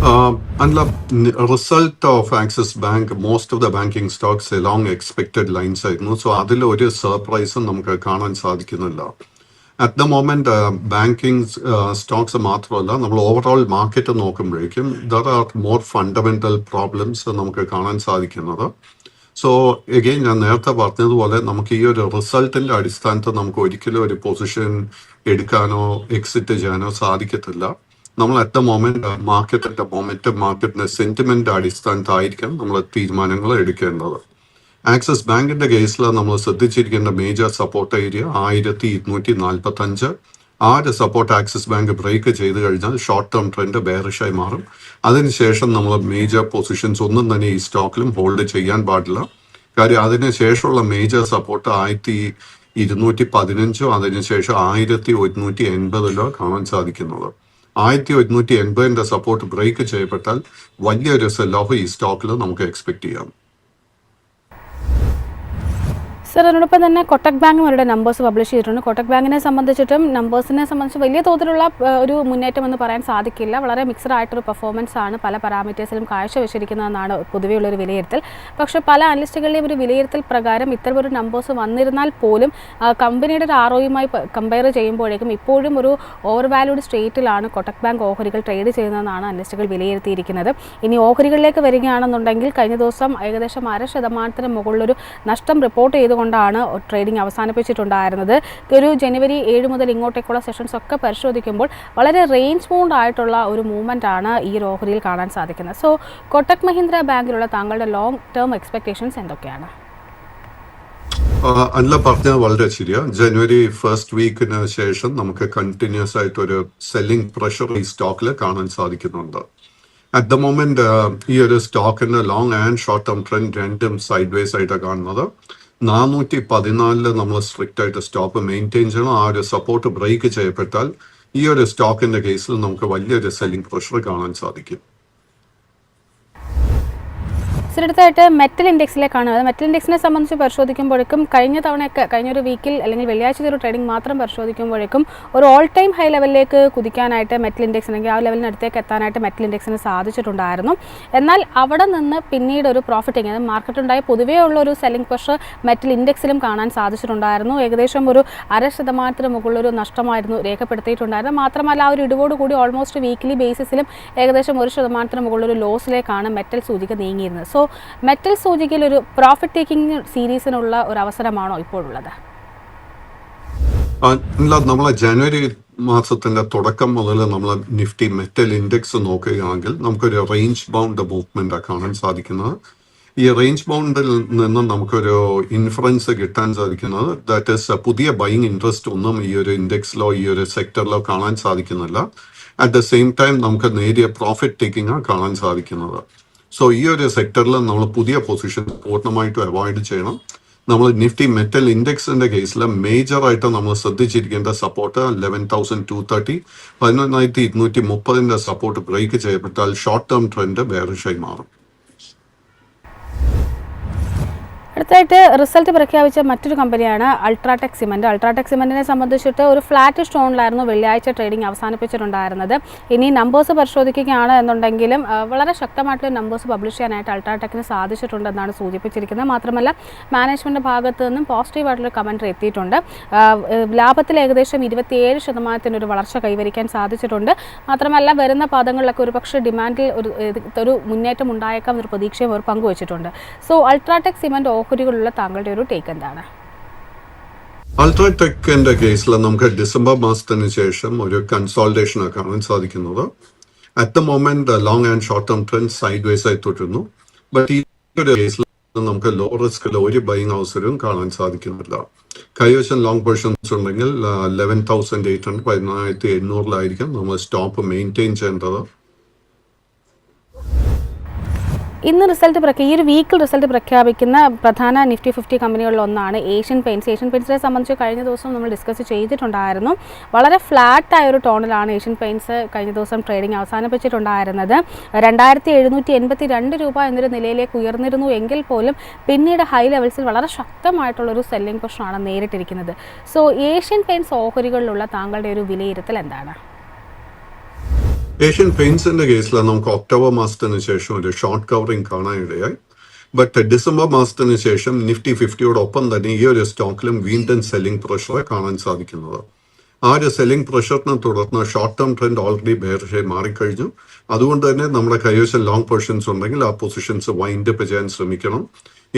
Uh, the result of Axis Bank, most of the banking stocks along expected lines ആയിരുന്നു സോ അതിൽ ഒരു സർപ്രൈസും നമുക്ക് കാണാൻ സാധിക്കുന്നില്ല. At the moment banking stocks മാത്രമല്ല നമ്മൾ overall market നോക്കുമ്പോഴേക്കും there are more fundamental problems നമുക്ക് കാണാൻ സാധിക്കുന്നത്. സോ എഗെയിൻ ഞാൻ നേരത്തെ പറഞ്ഞതുപോലെ നമുക്ക് ഈ ഒരു റിസൾട്ടിന്റെ അടിസ്ഥാനത്തിൽ നമുക്ക് ഒരിക്കലും ഒരു പൊസിഷൻ എടുക്കാനോ എക്സിറ്റ് ചെയ്യാനോ സാധിക്കത്തില്ല. നമ്മൾ അറ്റ് ദ മൊമെന്റ് മാർക്കറ്റിന്റെ മൊമെന്റ് മാർക്കറ്റിന്റെ സെന്റിമെന്റ് അടിസ്ഥാനത്തായിരിക്കും നമ്മൾ തീരുമാനങ്ങൾ എടുക്കേണ്ടത്. ആക്സിസ് ബാങ്കിന്റെ കേസിൽ നമ്മൾ ശ്രദ്ധിച്ചിരിക്കേണ്ട മേജർ സപ്പോർട്ട് ഏരിയ ആയിരത്തി ഇരുന്നൂറ്റി നാൽപ്പത്തി അഞ്ച് ആ ഒരു സപ്പോർട്ട് ആക്സിസ് ബാങ്ക് ബ്രേക്ക് ചെയ്ത് കഴിഞ്ഞാൽ ഷോർട്ട് ടേം ട്രെൻഡ് ബെയറിഷായി മാറും. അതിനുശേഷം നമ്മൾ മേജർ പൊസിഷൻസ് ഒന്നും തന്നെ ഈ സ്റ്റോക്കിലും ഹോൾഡ് ചെയ്യാൻ പാടില്ല. കാര്യം അതിനുശേഷമുള്ള മേജർ സപ്പോർട്ട് ആയിരത്തി ഇരുന്നൂറ്റി പതിനഞ്ചോ അതിനുശേഷം ആയിരത്തി ഒരുന്നൂറ്റി എൺപതിലോ കാണാൻ സാധിക്കുന്നത്. ആയിരത്തി ഒരുന്നൂറ്റി എൺപതിന്റെ സപ്പോർട്ട് ബ്രേക്ക് ചെയ്യപ്പെട്ടാൽ വലിയൊരു സെൽ ഓഫ് ഈ സ്റ്റോക്കിൽ നമുക്ക് എക്സ്പെക്ട് ചെയ്യാം. സർ അതിനോടൊപ്പം തന്നെ കൊട്ടക് ബാങ്കും അവരുടെ നമ്പേഴ്സ് പബ്ലിഷ് ചെയ്തിട്ടുണ്ട്. കൊട്ടക് ബാങ്കിനെ സംബന്ധിച്ചിട്ടും നമ്പേഴ്സിനെ സംബന്ധിച്ച് വലിയ തോതിലുള്ള ഒരു മുന്നേറ്റം എന്ന് പറയാൻ സാധിക്കില്ല. വളരെ മിക്സഡ് ആയിട്ടൊരു പെർഫോമൻസ് ആണ് പല പാരാമീറ്റേഴ്സിലും കാഴ്ചവെച്ചിരിക്കുന്നതെന്നാണ് പൊതുവെയുള്ളൊരു വിലയിരുത്തൽ. പക്ഷേ പല അനലിസ്റ്റുകളുടെയും ഒരു വിലയിരുത്തൽ പ്രകാരം ഇത്തരം ഒരു നമ്പേഴ്സ് വന്നിരുന്നാൽ പോലും കമ്പനിയുടെ ഒരു ആർഒയുമായി കമ്പയർ ചെയ്യുമ്പോഴേക്കും ഇപ്പോഴും ഒരു ഓവർ വാല്യൂഡ് സ്റ്റേറ്റിലാണ് കൊട്ടക് ബാങ്ക് ഓഹരികൾ ട്രേഡ് ചെയ്യുന്നതെന്നാണ് അനലിസ്റ്റുകൾ വിലയിരുത്തിയിരിക്കുന്നത്. ഇനി ഓഹരികളിലേക്ക് വരികയാണെന്നുണ്ടെങ്കിൽ കഴിഞ്ഞ ദിവസം ഏകദേശം അര ശതമാനത്തിന് മുകളിലൊരു നഷ്ടം റിപ്പോർട്ട് ചെയ്തുകൊണ്ടാണ് ട്രേഡിംഗ് അവസാനിപ്പിച്ചിട്ടുണ്ടായിരുന്നത്. ഒരു ജനുവരി ഏഴ് മുതൽ ഇങ്ങോട്ടേക്കുള്ള സെഷൻസ് ഒക്കെ പരിശോധിക്കുമ്പോൾ വളരെ റേഞ്ച് ബൗണ്ട് ആയിട്ടുള്ള ഒരു മൂവ്മെന്റ് ആണ് ഈ ഒരു ഓഹരിയിൽ കാണാൻ സാധിക്കുന്നത്. സോ കൊട്ടക് മഹീന്ദ്ര ബാങ്കിലുള്ള താങ്കളുടെ ലോങ് ടേം എക്സ്പെക്ടേഷൻസ് എന്തൊക്കെയാണ്? അല്ല പറഞ്ഞത് വളരെ ശരിയാ. ജനുവരി ഫസ്റ്റ് വീക്കിന് ശേഷം നമുക്ക് കണ്ടിന്യൂസ് ആയിട്ട് ഒരു സെല്ലിംഗ് പ്രഷർ ഈ സ്റ്റോക്കിൽ കാണാൻ സാധിക്കുന്നുണ്ട്. അറ്റ് ദ മൊമെന്റ് ഈ ഒരു സ്റ്റോക്കിന്റെ long and short term trend രണ്ടും സൈഡ് വേസ് ആയിട്ടാണ് കാണുന്നത്. നാനൂറ്റി പതിനാലിൽ നമ്മൾ സ്ട്രിക്റ്റ് ആയിട്ട് സ്റ്റോപ്പ് മെയിന്റെയിൻ ചെയ്യണം. ആ ഒരു സപ്പോർട്ട് ബ്രേക്ക് ചെയ്യപ്പെട്ടാൽ ഈ ഒരു സ്റ്റോക്കിന്റെ കേസിൽ നമുക്ക് വലിയൊരു സെല്ലിംഗ് പ്രഷർ കാണാൻ സാധിക്കും. സർ അടുത്തായിട്ട് മെറ്റൽ ഇൻഡെക്സിലേക്കാണ് അത് മെറ്റൽ ഇൻഡെക്സിനെ സംബന്ധിച്ച് പരിശോധിക്കുമ്പോഴേക്കും കഴിഞ്ഞ തവണയൊക്കെ കഴിഞ്ഞ ഒരു വീക്കിൽ അല്ലെങ്കിൽ വെള്ളിയാഴ്ച ഒരു ട്രേഡിംഗ് മാത്രം പരിശോധിക്കുമ്പോഴേക്കും ഒരു ഓൾ ടൈം ഹൈ ലെവലിലേക്ക് കുതിക്കാനായിട്ട് മെറ്റൽ ഇൻഡെക്സ് അല്ലെങ്കിൽ ആ ലെവലിന് അടുത്തേക്ക് എത്താനായിട്ട് മെറ്റൽ ഇൻഡെക്സിന് സാധിച്ചിട്ടുണ്ടായിരുന്നു. എന്നാൽ അവിടെ നിന്ന് പിന്നീട് ഒരു പ്രോഫിറ്റിങ് അതായത് മാർക്കറ്റുണ്ടായ പൊതുവേ ഉള്ള ഒരു സെല്ലിംഗ് പ്രഷർ മെറ്റൽ ഇൻഡെക്സിലും കാണാൻ സാധിച്ചിട്ടുണ്ടായിരുന്നു. ഏകദേശം ഒരു അര ശതമാനത്തിന് മുകളിലൊരു നഷ്ടമായിരുന്നു രേഖപ്പെടുത്തിയിട്ടുണ്ടായിരുന്നത്. മാത്രമല്ല ആ ഒരു ഇടിവോടുകൂടി ഓൾമോസ്റ്റ് വീക്കിലി ബേസിസിലും ഏകദേശം ഒരു ശതമാനത്തിന് മുകളിലൊരു ലോസിലേക്കാണ് മെറ്റൽ സൂചിക നീങ്ങിയിരുന്നത്. സോ മെറ്റൽ സൂചികയിൽ ഒരു പ്രോഫിറ്റ് ടേക്കിംഗ് സീരീസിനുള്ള ഒരു അവസരമാണോ ഇപ്പോഴുള്ളത്? നമ്മളെ ജനുവരി മാസത്തിന്റെ തുടക്കം മുതൽ നമ്മൾ നിഫ്റ്റി മെറ്റൽ ഇൻഡെക്സ് നോക്കുകയാണെങ്കിൽ നമുക്കൊരു റേഞ്ച് ബൗണ്ട് മൂവ്മെന്റ് കാണാൻ സാധിക്കുന്നത്. ഈ റേഞ്ച് ബൗണ്ടിൽ നിന്നും നമുക്കൊരു ഇൻഫ്ലുവൻസ് കിട്ടാൻ സാധിക്കുന്നത്. ദാറ്റ് ഈസ് പുതിയ ബൈങ് ഇൻട്രസ്റ്റ് ഒന്നും ഈ ഒരു ഇൻഡെക്സിലോ ഈ ഒരു സെക്ടറിലോ കാണാൻ സാധിക്കുന്നില്ല. അറ്റ് ദ സെയിം ടൈം നമുക്ക് നേരിയ പ്രോഫിറ്റ് ടേക്കിംഗ് കാണാൻ സാധിക്കുന്നത്. സോ ഈ ഒരു സെക്ടറിൽ നമ്മൾ പുതിയ പൊസിഷൻ പൂർണമായിട്ടും അവോയ്ഡ് ചെയ്യണം. നമ്മൾ നിഫ്റ്റി മെറ്റൽ ഇൻഡെക്സിന്റെ കേസിൽ മേജർ ആയിട്ട് നമ്മൾ ശ്രദ്ധിച്ചിരിക്കേണ്ട support eleven thousand two thirty പതിനൊന്നായിരത്തി ഇരുന്നൂറ്റി മുപ്പതിന്റെ സപ്പോർട്ട് ബ്രേക്ക് ചെയ്യപ്പെട്ടാൽ ഷോർട്ട് ടേം ട്രെൻഡ് ബെയറിഷായി മാറും. അടുത്തായിട്ട് റിസൾട്ട് പ്രഖ്യാപിച്ച മറ്റൊരു കമ്പനിയാണ് അൾട്രാടെക് സിമെന്റ് അൾട്രാടെക് സിമെന്റിനെ സംബന്ധിച്ചിട്ട് ഒരു ഫ്ലാറ്റ് സ്റ്റോണിലായിരുന്നു വെള്ളിയാഴ്ച ട്രേഡിംഗ് അവസാനിപ്പിച്ചിട്ടുണ്ടായിരുന്നത്. ഇനി നമ്പേഴ്സ് പരിശോധിക്കുകയാണ് എന്നുണ്ടെങ്കിലും വളരെ ശക്തമായിട്ടുള്ള നമ്പേഴ്സ് പബ്ലിഷ് ചെയ്യാനായിട്ട് അൾട്രാടെക്കിന് സാധിച്ചിട്ടുണ്ടെന്നാണ് സൂചിപ്പിച്ചിരിക്കുന്നത്. മാത്രമല്ല മാനേജ്മെന്റ് ഭാഗത്തു നിന്നും പോസിറ്റീവായിട്ടുള്ള കമന്റ് എത്തിയിട്ടുണ്ട്. ലാഭത്തിൽ ഏകദേശം ഇരുപത്തിയേഴ് ശതമാനത്തിനൊരു വളർച്ച കൈവരിക്കാൻ സാധിച്ചിട്ടുണ്ട്. മാത്രമല്ല വരുന്ന പാദങ്ങളിലൊക്കെ ഒരുപക്ഷെ ഡിമാൻഡിൽ ഒരു ഒരു മുന്നേറ്റം ഉണ്ടായേക്കാം എന്നൊരു പ്രതീക്ഷയും അവർ പങ്കുവച്ചിട്ടുണ്ട്. സോ അൾട്രാടെക് സിമന്റ് ഓഹരികളുള്ള താങ്കളുടെ ഒരു ടേക്ക് എന്താണ്? അൾട്രാടെക്കിന്റെ കേസിൽ നമുക്ക് ഡിസംബർ മാസത്തിന് ശേഷം ഒരു കൺസോൾട്ടേഷൻ കാണാൻ സാധിക്കുന്നത്. At the moment long and short term trend sidewise ആയി തുടരുന്നു. ബട്ട് ഈ ഒരു കേസിൽ നമുക്ക് ലോ റിസ്കിൽ ഒരു ബൈങ് അവസരവും കാണാൻ സാധിക്കുന്നില്ല. കൈവശം ലോങ് പൊസിഷൻസ് ഉണ്ടെങ്കിൽ ലെവൻ തൗസൻഡ് എയ്റ്റ് ഹൺഡ്രഡ് പതിനായിരത്തി എണ്ണൂറിലായിരിക്കും നമ്മൾ സ്റ്റോപ്പ് മെയിന്റെയിൻ ചെയ്യേണ്ടത്. ഇന്ന് റിസൾട്ട് പ്രഖ്യാ ഈ ഒരു വീക്കിൽ റിസൾട്ട് പ്രഖ്യാപിക്കുന്ന പ്രധാന നിഫ്റ്റി ഫിഫ്റ്റി കമ്പനികളിൽ ഒന്നാണ് ഏഷ്യൻ പെയിൻസ് ഏഷ്യൻ പെയിൻസിനെ സംബന്ധിച്ച് കഴിഞ്ഞ ദിവസം നമ്മൾ ഡിസ്കസ് ചെയ്തിട്ടുണ്ടായിരുന്നു. വളരെ ഫ്ലാറ്റ് ആയ ഒരു ടോണിലാണ് ഏഷ്യൻ പെയിൻസ് കഴിഞ്ഞ ദിവസം ട്രേഡിംഗ് അവസാനിപ്പിച്ചിട്ടുണ്ടായിരുന്നത്. രണ്ടായിരത്തി എഴുന്നൂറ്റി എൺപത്തി രണ്ട് രൂപ എന്നൊരു നിലയിലേക്ക് ഉയർന്നിരുന്നു എങ്കിൽ പോലും പിന്നീട് ഹൈ ലെവൽസിൽ വളരെ ശക്തമായിട്ടുള്ളൊരു സെല്ലിംഗ് പ്രശ്നമാണ് നേരിട്ടിരിക്കുന്നത്. സോ ഏഷ്യൻ പെയിൻസ് ഓഹരികളിലുള്ള താങ്കളുടെ ഒരു വിലയിരുത്തൽ എന്താണ്? ഏഷ്യൻ പെയിൻസിന്റെ കേസിൽ നമുക്ക് ഒക്ടോബർ മാസത്തിന് ശേഷം ഒരു ഷോർട്ട് കവറിംഗ് കാണാനിടയായി. ബട്ട് ഡിസംബർ മാസത്തിന് ശേഷം നിഫ്റ്റി ഫിഫ്റ്റിയോടൊപ്പം തന്നെ ഈ ഒരു സ്റ്റോക്കിലും വീണ്ടും സെല്ലിംഗ് പ്രഷർ കാണാൻ സാധിക്കുന്നത്. ആ ഒരു സെല്ലിംഗ് പ്രഷറിനെ തുടർന്ന് ഷോർട്ട് ടേം ട്രെൻഡ് ഓൾറെഡി ബേർഷെ മാറിക്കഴിഞ്ഞു. അതുകൊണ്ട് തന്നെ നമ്മുടെ കൈവശം ലോങ് പൊസിഷൻസ് ഉണ്ടെങ്കിൽ ആ പൊസിഷൻസ് വൈൻഡ് അപ്പ് ചെയ്യാൻ ശ്രമിക്കണം.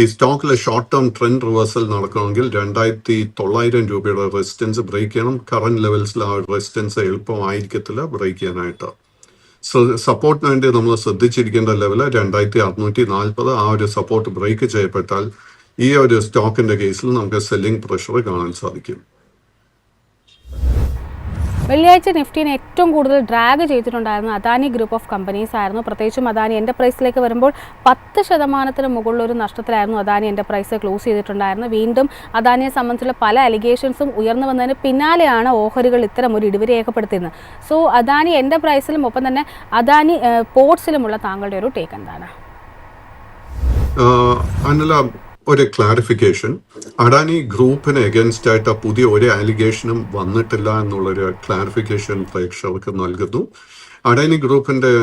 ഈ സ്റ്റോക്കിലെ ഷോർട്ട് ടേം ട്രെൻഡ് റിവേഴ്സൽ നടക്കണമെങ്കിൽ രണ്ടായിരത്തി തൊള്ളായിരം രൂപയുടെ റെസിസ്റ്റൻസ് ബ്രേക്ക് ചെയ്യണം. കറന്റ് ലെവൽസിൽ ആ റെസിസ്റ്റൻസ് എളുപ്പമായിരിക്കത്തില്ല ബ്രേക്ക് ചെയ്യാനായിട്ട്. സപ്പോർട്ടിന് വേണ്ടി നമ്മൾ ശ്രദ്ധിച്ചിരിക്കേണ്ട ലെവൽ രണ്ടായിരത്തി അറുന്നൂറ്റി നാൽപ്പത് ആ ഒരു സപ്പോർട്ട് ബ്രേക്ക് ചെയ്യപ്പെട്ടാൽ ഈ ഒരു സ്റ്റോക്കിന്റെ കേസിൽ നമുക്ക് സെല്ലിംഗ് പ്രഷർ കാണാൻ സാധിക്കും. വെള്ളിയാഴ്ച നിഫ്റ്റിനെ ഏറ്റവും കൂടുതൽ ഡ്രാഗ് ചെയ്തിട്ടുണ്ടായിരുന്ന അദാനി ഗ്രൂപ്പ് ഓഫ് കമ്പനീസ് ആയിരുന്നു. പ്രത്യേകിച്ചും അദാനി എന്റർപ്രൈസിലേക്ക് വരുമ്പോൾ പത്ത് ശതമാനത്തിന് മുകളിൽ ഒരു നഷ്ടത്തിലായിരുന്നു അദാനി എന്റർപ്രൈസ് ക്ലോസ് ചെയ്തിട്ടുണ്ടായിരുന്നു വീണ്ടും അദാനിയെ സംബന്ധിച്ചുള്ള പല അലിഗേഷൻസും ഉയർന്നു വന്നതിന് പിന്നാലെയാണ് ഓഹരികൾ ഇത്തരം ഒരു ഇടിവ് രേഖപ്പെടുത്തിയത്. സോ അദാനി എന്റർപ്രൈസിലും ഒപ്പം തന്നെ അദാനി പോർട്സിലുമുള്ള താങ്കളുടെ ഒരു ടേക്ക് എന്താണ്? ഒരു ക്ലാരിഫിക്കേഷൻ അഡാനി ഗ്രൂപ്പിന് എഗൻസ്റ്റ് ആയിട്ട് പുതിയ ഒരു ആലിഗേഷനും വന്നിട്ടില്ല എന്നുള്ളൊരു ക്ലാരിഫിക്കേഷൻ പ്രേക്ഷകർക്ക് നൽകുന്നു. അഡാനി ഗ്രൂപ്പിന്റെ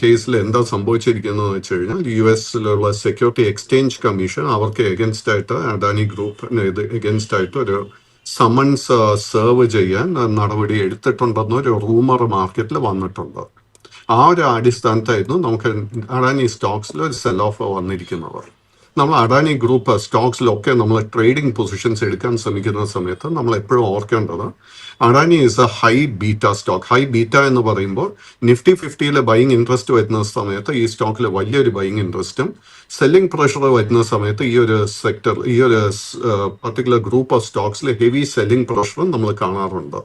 കേസിൽ എന്താ സംഭവിച്ചിരിക്കുന്നത് വെച്ച് കഴിഞ്ഞാൽ യു എസിലുള്ള സെക്യൂരിറ്റി എക്സ്ചേഞ്ച് കമ്മീഷൻ അവർക്ക് എഗൻസ്റ്റ് ആയിട്ട് അഡാനി ഗ്രൂപ്പിന് എഗൻസ്റ്റ് ആയിട്ട് ഒരു സമൺസ് സെർവ് ചെയ്യാൻ നടപടി എടുത്തിട്ടുണ്ടെന്ന് ഒരു റൂമർ മാർക്കറ്റിൽ വന്നിട്ടുണ്ട്. ആ ഒരു അടിസ്ഥാനത്തായിരുന്നു നമുക്ക് അഡാനി സ്റ്റോക്സിൽ ഒരു സെൽ ഓഫ് വന്നിരിക്കുന്നത്. നമ്മൾ അഡാനി ഗ്രൂപ്പ് സ്റ്റോക്സിലൊക്കെ നമ്മൾ ട്രേഡിംഗ് പൊസിഷൻസ് എടുക്കാൻ ശ്രമിക്കുന്ന സമയത്ത് നമ്മൾ എപ്പോഴും ഓർക്കേണ്ടത് Adani is a high beta stock high beta എന്ന് പറയുമ്പോൾ നിഫ്റ്റി ഫിഫ്റ്റിയിലെ ബൈങ് ഇൻട്രസ്റ്റ് വരുന്ന സമയത്ത് ഈ സ്റ്റോക്കിൽ വലിയൊരു ബൈങ് ഇൻട്രസ്റ്റും സെല്ലിംഗ് പ്രഷർ വരുന്ന സമയത്ത് ഈ ഒരു സെക്ടർ ഈ ഒരു പർട്ടിക്കുലർ ഗ്രൂപ്പ് ഓഫ് സ്റ്റോക്സിൽ ഹെവി സെല്ലിംഗ് പ്രഷറും നമ്മൾ കാണാറുണ്ട്.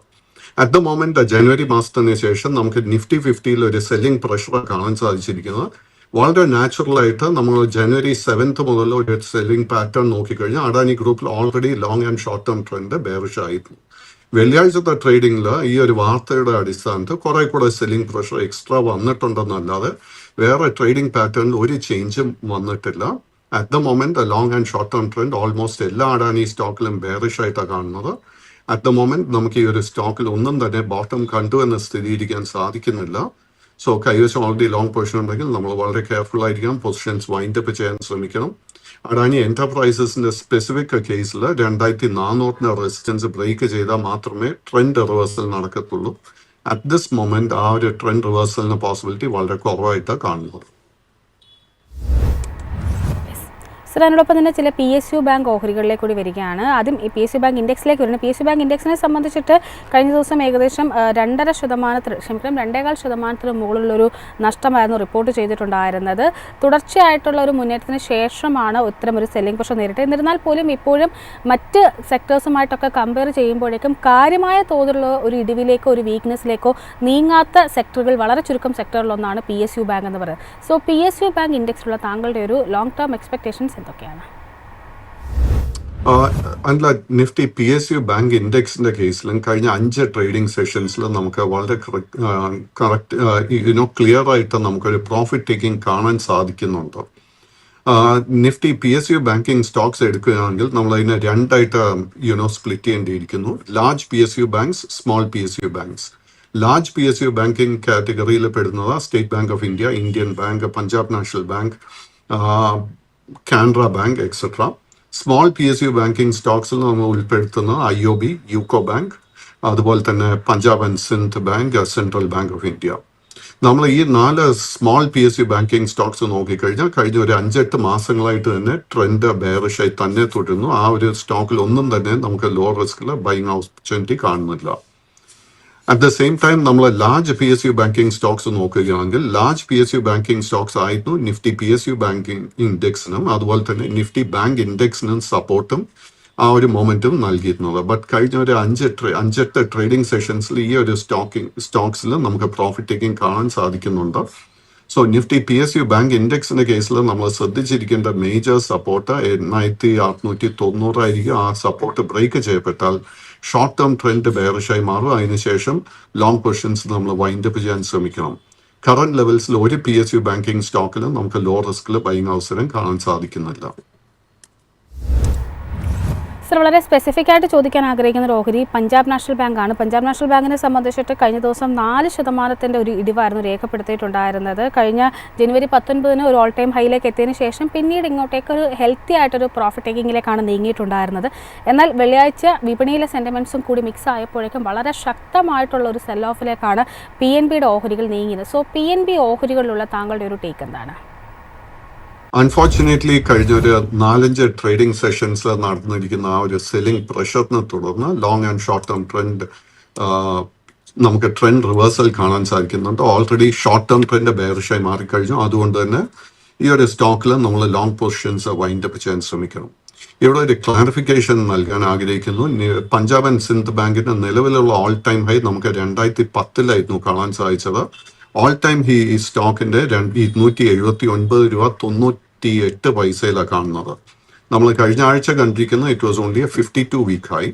അറ്റ് ദ മൊമെന്റ് ജനുവരി മാസത്തിന് ശേഷം നമുക്ക് നിഫ്റ്റി ഫിഫ്റ്റിയിൽ ഒരു സെല്ലിംഗ് പ്രഷർ കാണാൻ സാധിച്ചിരിക്കുന്നത് വളരെ നാച്ചുറൽ ആയിട്ട് നമ്മൾ ജനുവരി സെവൻത്ത് മുതൽ ഒരു സെല്ലിംഗ് പാറ്റേൺ നോക്കിക്കഴിഞ്ഞാൽ അഡാനി ഗ്രൂപ്പിൽ already long and short term trend bearish ആയിരുന്നു. വെള്ളിയാഴ്ചത്തെ ട്രേഡിംഗിൽ ഈ ഒരു വാർത്തയുടെ അടിസ്ഥാനത്തിൽ കുറെ കൂടെ സെല്ലിംഗ് പ്രഷർ എക്സ്ട്രാ വന്നിട്ടുണ്ടെന്നല്ലാതെ വേറെ ട്രേഡിംഗ് പാറ്റേണിൽ ഒരു ചേഞ്ചും വന്നിട്ടില്ല. At the moment long and short term trend almost എല്ലാ അഡാനി സ്റ്റോക്കിലും ബേറിഷ് ആയിട്ടാണ് കാണുന്നത്. അറ്റ് ദ മൊമെന്റ് നമുക്ക് ഈ ഒരു സ്റ്റോക്കിൽ ഒന്നും തന്നെ ബോട്ടം കണ്ടു എന്ന് സ്ഥിരീകരിക്കാൻ സാധിക്കുന്നില്ല. സോ കൈവശം ഓൾറെഡി ലോങ് പൊസിഷൻ ഉണ്ടെങ്കിൽ നമ്മൾ വളരെ കെയർഫുൾ ആയിരിക്കണം. പൊസിഷൻസ് വൈൻഡ് അപ്പ് ചെയ്യാൻ ശ്രമിക്കണം. അഡാനി എന്റർപ്രൈസസിന്റെ സ്പെസിഫിക് കേസിൽ രണ്ടായിരത്തി നാനൂറിന്റെ റെസിസ്റ്റൻസ് ബ്രേക്ക് ചെയ്താൽ മാത്രമേ ട്രെൻഡ് റിവേഴ്സൽ നടക്കത്തുള്ളൂ. അറ്റ് ദിസ് മൊമെന്റ് ആ ഒരു ട്രെൻഡ് റിവേഴ്സലിന് പോസിബിലിറ്റി വളരെ കുറവായിട്ടാണ് കാണുന്നത്. സർ അതിനോടൊപ്പം തന്നെ ചില പി എസ് യു ബാങ്ക് ഓഹരികളിലേക്ക് കൂടി വരികയാണ്. ആദ്യം ഈ പി എസ് യു ബാങ്ക് ഇൻഡെക്സിലേക്ക് വരുന്നത് പി എസ് യു ബാങ്ക് ഇൻഡെക്സിനെ സംബന്ധിച്ചിട്ട് കഴിഞ്ഞ ദിവസം ഏകദേശം രണ്ടര ശതമാനത്തിൽ ക്ഷമിക്കണം രണ്ടേകാൽ ശതമാനത്തിന് മുകളിലൊരു നഷ്ടമായിരുന്നു റിപ്പോർട്ട് ചെയ്തിട്ടുണ്ടായിരുന്നത്. തുടർച്ചയായിട്ടുള്ള ഒരു മുന്നേറ്റത്തിന് ശേഷമാണ് ഇത്തരം ഒരു സെല്ലിംഗ് പ്രഷർ നേരിട്ട് എന്നിരുന്നാൽ പോലും ഇപ്പോഴും മറ്റ് സെക്ടേഴ്സുമായിട്ടൊക്കെ കമ്പയർ ചെയ്യുമ്പോഴേക്കും കാര്യമായ തോതിലുള്ള ഒരു ഇടിവിലേക്കോ ഒരു വീക്ക്നെസ്സിലേക്കോ നീങ്ങാത്ത സെക്ടറുകൾ വളരെ ചുരുക്കം സെക്ടറിലൊന്നാണ് പി എസ് യു ബാങ്ക് എന്ന് പറയുന്നത്. So P S U bank ഇൻഡെക്സിലുള്ള താങ്കളുടെ ഒരു ലോങ് ടേം എക്സ്പെക്ടേഷൻസ് എന്തൊക്കെയാണ്? അല്ല Nifty P S U bank ഇൻഡെക്സിന്റെ കേസിലും കഴിഞ്ഞ അഞ്ച് ട്രേഡിംഗ് സെഷൻസിലും നമുക്ക് വളരെ കറക്റ്റ് യുനോ ക്ലിയർ ആയിട്ട് നമുക്കൊരു പ്രോഫിറ്റ് ടേക്കിംഗ് കാണാൻ സാധിക്കുന്നുണ്ട്. Nifty P S U banking stocks എടുക്കുകയാണെങ്കിൽ നമ്മൾ അതിനെ രണ്ടായിട്ട് you know split ചെയ്യേണ്ടിയിരിക്കുന്നു. Large P S U banks small P S U banks large P S U banking കാറ്റഗറിയിൽ പെടുന്നത് State Bank of India Indian Bank Punjab National Bank Canara Bank etcetera small P S U banking സ്റ്റോക്സിൽ നമ്മൾ ഉൾപ്പെടുത്തുന്ന I O B UCO Bank അതുപോലെ തന്നെ Punjab and Sind Bank Central Bank of India നമ്മൾ ഈ നാല് small P S U banking stocks നോക്കിക്കഴിഞ്ഞാൽ കഴിഞ്ഞ ഒരു അഞ്ചെട്ട് മാസങ്ങളായിട്ട് തന്നെ ട്രെൻഡ് ബെയറിഷായി തന്നെ തുടരുന്നു. ആ ഒരു സ്റ്റോക്കിൽ ഒന്നും തന്നെ നമുക്ക് ലോ റിസ്കിൽ ബൈങ് ഓപ്പർച്യൂണിറ്റി കാണുന്നില്ല. അറ്റ് ദ സെയിം ടൈം നമ്മൾ large P S U banking stocks നോക്കുകയാണെങ്കിൽ large P S U banking stocks ആയിരുന്നു Nifty P S U banking ഇൻഡെക്സിനും അതുപോലെ തന്നെ നിഫ്റ്റി ബാങ്ക് ഇൻഡെക്സിനും സപ്പോർട്ടും ആ ഒരു മൊമെന്റും നൽകിയിരുന്നത്. ബട്ട് കഴിഞ്ഞ ഒരു അഞ്ച് അഞ്ചെട്ട് ട്രേഡിംഗ് സെഷൻസിൽ ഈ ഒരു സ്റ്റോക്കിംഗ് സ്റ്റോക്സിൽ നമുക്ക് പ്രോഫിറ്റ് ടേക്കിംഗ് കാണാൻ സാധിക്കുന്നുണ്ട്. So Nifty P S U bank ഇൻഡെക്സിന്റെ കേസിൽ നമ്മൾ ശ്രദ്ധിച്ചിരിക്കേണ്ട മേജർ സപ്പോർട്ട് എണ്ണായിരത്തി അറുന്നൂറ്റി തൊണ്ണൂറായിരിക്കും ആ സപ്പോർട്ട് ബ്രേക്ക് ചെയ്യപ്പെട്ടാൽ ഷോർട്ട് ടേം ട്രെൻഡ് ബെയറിഷായി മാറും. അതിനുശേഷം ലോങ് പൊസിഷൻസ് നമ്മൾ വൈൻഡ് അപ്പ് ചെയ്യാൻ ശ്രമിക്കണം. കറന്റ് ലെവൽസിൽ ഒരു പി എസ് യു ബാങ്കിങ് സ്റ്റോക്കിലും നമുക്ക് ലോ റിസ്കിൽ ബൈങ് അവസരം കാണാൻ സാധിക്കുന്നില്ല. സർ വളരെ സ്പെസിഫിക് ആയിട്ട് ചോദിക്കാൻ ആഗ്രഹിക്കുന്ന ഓഹരി പഞ്ചാബ് നാഷണൽ ബാങ്കാണ് പഞ്ചാബ് നാഷണൽ ബാങ്കിനെ സംബന്ധിച്ചിട്ട് കഴിഞ്ഞ ദിവസം നാല് ശതമാനത്തിന്റെ ഒരു ഇടിവായിരുന്നു രേഖപ്പെടുത്തിയിട്ടുണ്ടായിരുന്നത്. കഴിഞ്ഞ ജനുവരി പത്തൊൻപതിന് ഒരു ഓൾ ടൈം ഹൈയിലേക്ക് എത്തിയതിനു ശേഷം പിന്നീട് ഇങ്ങോട്ടേക്ക് ഒരു ഹെൽത്തി ആയിട്ടൊരു പ്രോഫിറ്റ് ടേക്കിങ്ങിലേക്കാണ് നീങ്ങിയിട്ടുണ്ടായിരുന്നത്. എന്നാൽ വെള്ളിയാഴ്ച വിപണിയിലെ സെന്റിമെന്റ്സും കൂടി മിക്സ് ആയപ്പോഴേക്കും വളരെ ശക്തമായിട്ടുള്ള ഒരു സെൽ ഓഫിലേക്കാണ് പി എൻ ബിയുടെ ഓഹരികൾ നീങ്ങിയത്. സോ പി എൻ ബി ഓഹരികളിലുള്ള താങ്കളുടെ ഒരു ടേക്ക് എന്താണ്? അൺഫോർച്ചുനേറ്റ്ലി കഴിഞ്ഞ ഒരു നാലഞ്ച് ട്രേഡിംഗ് സെഷൻസ് നടന്നിരിക്കുന്ന ആ ഒരു സെല്ലിംഗ് പ്രഷറിനെ തുടർന്ന് long and short term trend നമുക്ക് ട്രെൻഡ് റിവേഴ്സൽ കാണാൻ സാധിക്കുന്നുണ്ട്. ഓൾറെഡി ഷോർട്ട് ടേം ട്രെൻഡ് ബെയറിഷായി മാറിക്കഴിഞ്ഞു. അതുകൊണ്ട് തന്നെ ഈ ഒരു സ്റ്റോക്കിൽ നമ്മൾ ലോങ് പൊസിഷൻസ് വൈൻഡ് അപ്പ് ചെയ്യാൻ ശ്രമിക്കണം. ഇവിടെ ഒരു ക്ലാരിഫിക്കേഷൻ നൽകാൻ ആഗ്രഹിക്കുന്നു. പഞ്ചാബ് ആൻഡ് സിന്ധ് ബാങ്കിന്റെ നിലവിലുള്ള ഓൾ ടൈം ഹൈ നമുക്ക് രണ്ടായിരത്തി പത്തിലായിരുന്നു കാണാൻ സാധിച്ചത്. ഓൾ ടൈം ഹി ഈ സ്റ്റോക്കിന്റെ ഇരുന്നൂറ്റി എഴുപത്തി ഒൻപത് രൂപ തൊണ്ണൂറ്റി എട്ട് പൈസയിലാണ് കാണുന്നത്. നമ്മൾ കഴിഞ്ഞ ആഴ്ച കണ്ടിരിക്കുന്ന it was only a fifty two week high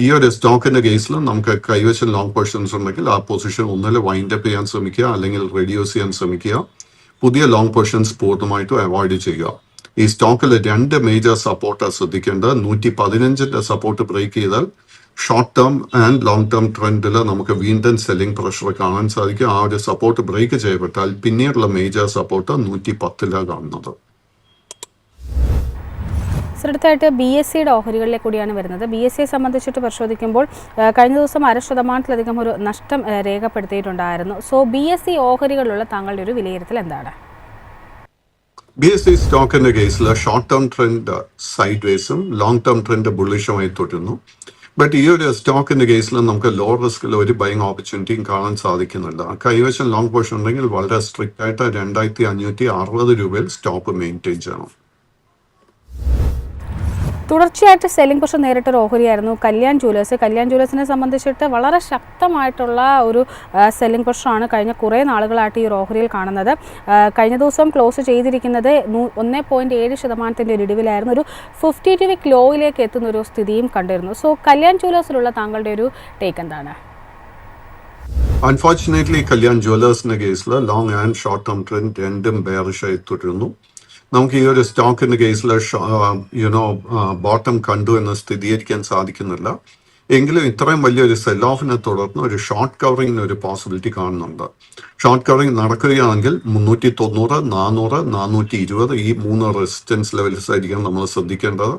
ഈ ഒരു സ്റ്റോക്കിന്റെ കേസിൽ നമുക്ക് കൈവശം ലോങ് പൊസിഷൻസ് ഉണ്ടെങ്കിൽ ആ പൊസിഷൻ ഒന്നിൽ വൈൻഡ് അപ്പ് ചെയ്യാൻ ശ്രമിക്കുക അല്ലെങ്കിൽ റെഡ്യൂസ് ചെയ്യാൻ ശ്രമിക്കുക. പുതിയ ലോങ് പൊസിഷൻസ് പൂർണമായിട്ടും അവോയ്ഡ് ചെയ്യുക. ഈ സ്റ്റോക്കിൽ രണ്ട് മേജർ സപ്പോർട്ട് ശ്രദ്ധിക്കേണ്ടത് നൂറ്റി പതിനഞ്ചിന്റെ സപ്പോർട്ട് ബ്രേക്ക് ചെയ്താൽ short term and long term ട്രെൻഡിൽ നമുക്ക് വീണ്ടും സെല്ലിംഗ് പ്രഷർ കാണാൻ സാധിക്കും. ആ ഒരു സപ്പോർട്ട് ബ്രേക്ക് ചെയ്യപ്പെട്ടാൽ പിന്നീടുള്ള മേജർ സപ്പോർട്ട് നൂറ്റി പത്തിലാണ് കാണുന്നത്. സർ അടുത്തായിട്ട് ബി എസ് സിയുടെ ഓഹരികളിലെ കൂടിയാണ് വരുന്നത്. ബി എസ് സിയെ സംബന്ധിച്ചിട്ട് പരിശോധിക്കുമ്പോൾ കഴിഞ്ഞ ദിവസം അര ശതമാനത്തിലധികം ഒരു നഷ്ടം രേഖപ്പെടുത്തിയിട്ടുണ്ടായിരുന്നു. സോ ബി എസ് സി ഓഹരികളിലുള്ള താങ്കളുടെ ഒരു വിലയിരുത്തൽ എന്താണ്? ബി എസ് സി സ്റ്റോക്കിന്റെ കേസിൽ ഷോർട്ട് ടേം ട്രെൻഡ് സൈഡ് വേസും ലോങ് ടേം ട്രെൻഡ് ബുള്ളിഷുമായി തുടരുന്നു. ബട്ട് ഈ ഒരു സ്റ്റോക്കിന്റെ കേസിൽ നമുക്ക് ലോ റിസ്കിൽ ഒരു ബൈങ് ഓപ്പർച്യൂണിറ്റിയും കാണാൻ സാധിക്കുന്നുണ്ട്. കൈവശം ലോങ് പൊസിഷൻ ഉണ്ടെങ്കിൽ വളരെ സ്ട്രിക്റ്റ് ആയിട്ട് രണ്ടായിരത്തി അഞ്ഞൂറ്റി അറുപത് രൂപയിൽ സ്റ്റോപ്പ് മെയിന്റെയിൻ ചെയ്യണം. തുടർച്ചയായിട്ട് സെല്ലിംഗ് പ്രഷർ നേരിട്ട ഒരു ഓഹരിയായിരുന്നു കല്യാൺ ജുവലേഴ്സ് കല്യാൺ ജുവലേഴ്സിനെ സംബന്ധിച്ചിട്ട് വളരെ ശക്തമായിട്ടുള്ള ഒരു സെല്ലിംഗ് പ്രഷറാണ് കഴിഞ്ഞ കുറേ നാളുകളായിട്ട് ഈ ഓഹരിയിൽ കാണുന്നത്. കഴിഞ്ഞ ദിവസം ക്ലോസ് ചെയ്തിരിക്കുന്നത് ഒന്ന് പോയിന്റ് ഏഴ് ശതമാനത്തിന്റെ ഒരു ഇടിവിലായിരുന്നു. ഒരു ഫിഫ്റ്റി ടു വീക്ക് ലോയിലേക്ക് എത്തുന്ന ഒരു സ്ഥിതിയും കണ്ടിരുന്നു. സോ കല്യാൺ ജുവലേഴ്സിലുള്ള താങ്കളുടെ ഒരു ടേക്ക് എന്താണ്? അൺഫോർച്ചുനേറ്റ്ലി കല്യാൺ ജുവലേഴ്സിന്റെ കേസിൽ long and short term trend രണ്ടും ബെയറിഷായി തുടരുന്നു. നമുക്ക് ഈ ഒരു സ്റ്റോക്കിന്റെ കേസിൽ യുനോ ബോട്ടം കണ്ടു എന്ന് സ്ഥിരീകരിക്കാൻ സാധിക്കുന്നില്ല. എങ്കിലും ഇത്രയും വലിയൊരു സെൽ ഓഫിനെ തുടർന്ന് ഒരു ഷോർട്ട് കവറിങ്ങിന് ഒരു പോസിബിലിറ്റി കാണുന്നുണ്ട്. ഷോർട്ട് കവറിങ് നടക്കുകയാണെങ്കിൽ മുന്നൂറ്റി തൊണ്ണൂറ് നാനൂറ് നാനൂറ്റി ഇരുപത് ഈ മൂന്ന് റെസിസ്റ്റൻസ് ലെവൽസ് ആയിരിക്കും നമ്മൾ ശ്രദ്ധിക്കേണ്ടത്.